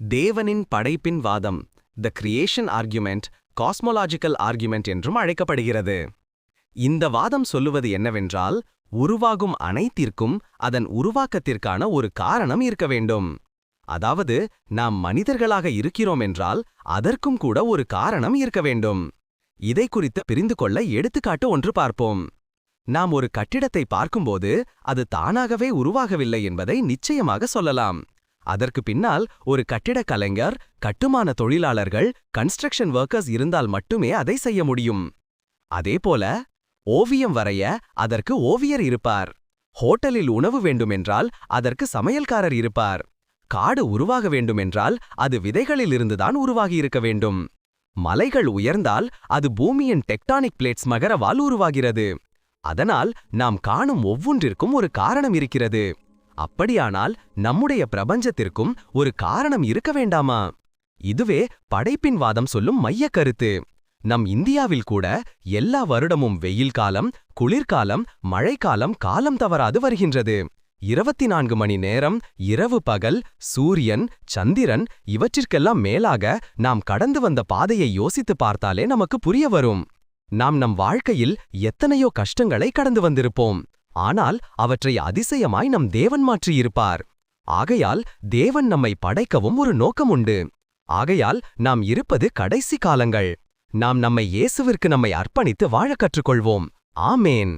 தேவனின் படைப்பின் வாதம் the creation argument cosmological argument என்றும் அழைக்கப்படுகிறது. இந்த வாதம் சொல்லுவது என்னவென்றால் உருவாகும் அனைத்திற்கும் அதன் உருவாக்கத்திற்கான ஒரு காரணம் இருக்க வேண்டும். அதாவது நாம் மனிதர்களாக இருக்கிறோம் என்றால் அதற்கும் கூட ஒரு காரணம் இருக்க வேண்டும். இதை குறித்து பிரிந்து கொள்ள எடுத்துக்காட்டு ஒன்று பார்ப்போம். நாம் ஒரு கட்டிடத்தை பார்க்கும்போது அது தானாகவே உருவாகவில்லை என்பதை நிச்சயமாக சொல்லலாம். அதற்கு பின்னால் ஒரு கட்டிடக் கலைஞர் கட்டுமான தொழிலாளர்கள் கன்ஸ்ட்ரக்ஷன் ஒர்க்கர்ஸ் இருந்தால் மட்டுமே அதை செய்ய முடியும். அதேபோல ஓவியம் வரைய அதற்கு ஓவியர் இருப்பார். ஹோட்டலில் உணவு வேண்டுமென்றால் அதற்கு சமையல்காரர் இருப்பார். காடு உருவாக வேண்டுமென்றால் அது விதைகளிலிருந்துதான் உருவாகியிருக்க வேண்டும். மலைகள் உயர்ந்தால் அது பூமியின் டெக்டானிக் பிளேட்ஸ் மகரவால் உருவாகிறது. அதனால் நாம் காணும் ஒவ்வொன்றிற்கும் ஒரு காரணம் இருக்கிறது. அப்படியானால் நம்முடைய பிரபஞ்சத்திற்கும் ஒரு காரணம் இருக்க வேண்டாமா? இதுவே படைப்பின் வாதம் சொல்லும் மைய கருத்து. நம் இந்தியாவில் கூட எல்லா வருடமும் வெயில் காலம் குளிர்காலம் மழைக்காலம் காலம் தவறாது வருகின்றது. இருபத்தி நான்கு மணி நேரம் இரவு பகல் சூரியன் சந்திரன் இவற்றிற்கெல்லாம் மேலாக நாம் கடந்து வந்த பாதையை யோசித்து பார்த்தாலே நமக்கு புரிய வரும். நாம் நம் வாழ்க்கையில் எத்தனையோ கஷ்டங்களை கடந்து வந்திருப்போம். ஆனால் அவற்றை அதிசயமாய் நம் தேவன் மாற்றியிருப்பார். ஆகையால் தேவன் நம்மை படைக்கவும் ஒரு நோக்கம் உண்டு. ஆகையால் நாம் இருப்பது கடைசி காலங்கள். நாம் நம்மை இயேசுவிற்கு நம்மை அர்ப்பணித்து வாழக் கற்றுக்கொள்வோம். ஆமேன்.